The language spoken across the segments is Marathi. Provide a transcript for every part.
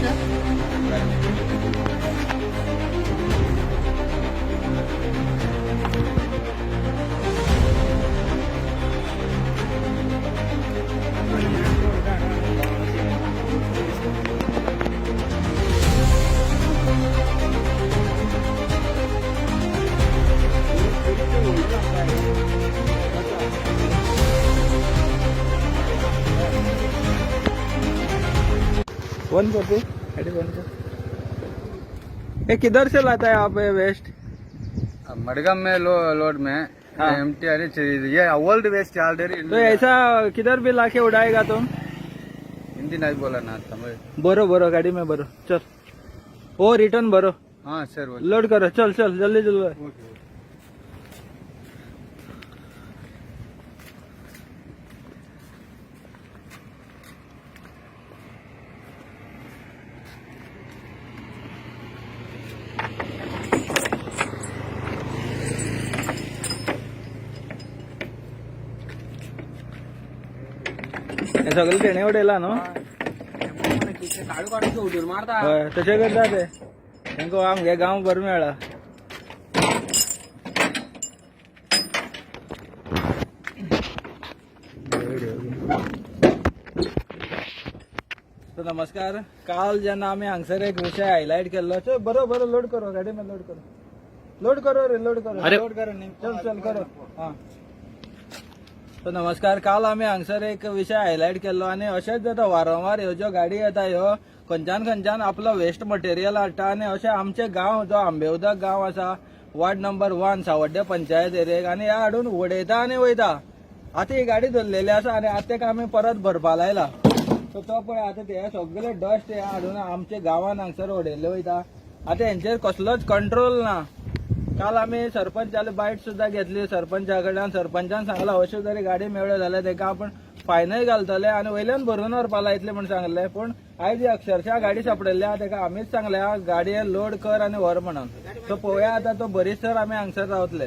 नाम दे गाड़ी बंद कर ये किधर से लाता है आप वेस्ट मडगम में लो लोड में हाँ। एम टी ये ओल्ड वेस्ट ऑलरेडी तो ऐसा किधर भी लाके उड़ाएगा तुम? हिंदी नहीं बोला ना तमिल बरो बरो गाड़ी में बरो। चल। ओ रिटर्न बरो। हाँ सर लोड करो। चल चल जल्दी जल्दी। हे सगळं तेणे उडयला न्हू उडून मारता हय तशें करता ते. तांकां आमगे गांव बरो मेळ्ळा तो नमस्कार. काल जेन्ना आमी हांगसर एक विशय हायलायट केल्लो चल बरो बरो लोड करो गाडी में लोड करो. लोड करो रे लोड करो. लोड करो न्ही चल चल करो. हा. सो नमस्कार काल आमी हांगसर एक विशय हायलायट केल्लो आनी अशेंच जाता वारंवार ह्यो ज्यो गाडी येता ह्यो खंयच्यान खंयच्यान आपलो वेस्ट मटेरियल हाडटा आनी अशें आमचे गांव जो आंबेवदक गांव आसा ward number one Savadde panchayat एरियेक आनी ह्या हाडून उडयता आनी वयता. आतां ही गाडी धरलेली आसा आनी आतां तेका आमी परत भरपा लायला सो तो पळय आतां ते सगळे डस्ट हे हाडून आमच्या गांवान हांगसर उडयल्ले वयता. आतां हेंचेर कसलोच कंट्रोल ना. काल आमी सरपंचाले बायट सुद्दां घेतली. सरपंचा कडल्यान सरपंचान सांगला अश्यो जरी गाडी मेळ्ळ्यो जाल्यार तेका आपण फायनय घालतले आनी वयल्यान भरून व्हरपा येतले म्हण सांगले पूण आयज अक्षरशः गाडी सापडल्या आहा तेका आमीच सांगल्या गाडये लोड कर आनी व्हर म्हणून. सो पळोवया आतां तो बरीसर आमी हांगसर रावतले.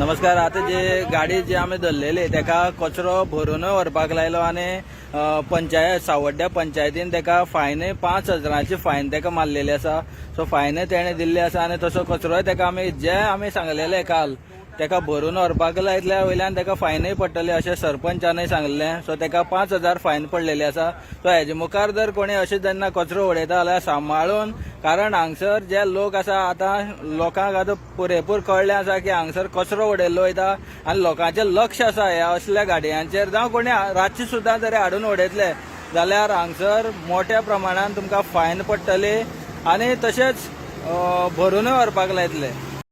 नमस्कार आता जे गाडी जी आमी धरलेली तेका कचरो भरून व्हरपाक लायलो आनी पंचायत सावड्ड्या पंचायतीन तेका फायनय पांच हजारांची फायन तेका मारलेली आसा सो फायनय तेणे दिल्ली आसा आनी तसो कचरोय तेका आमी जे आमी सांगलेले काल तेका भरून व्हरपाक लायतल्या वयल्यान ताका फायनय पडटले अशें सरपंचानय सांगलें सो तेका पांच हजार फायन पडलेली आसा. सो हेजे मुखार जर कोणी अशें जेन्ना कचरो उडयता जाल्यार सांबाळून कारण हांगसर जे लोक आसा आतां लोकांक आतां पुरेपूर कळ्ळें आसा की हांगसर कचरो उडयल्लो वयता. आनी लोकांचें लक्ष आसा ह्या असल्या गाडयांचेर. जावं कोणी रातची सुद्दां जरी हाडून उडयतले जाल्यार हांगसर मोठ्या प्रमाणान तुमकां फायन पडटली. आनी तशेंच अ, भरूनय व्हरपाक लायतले.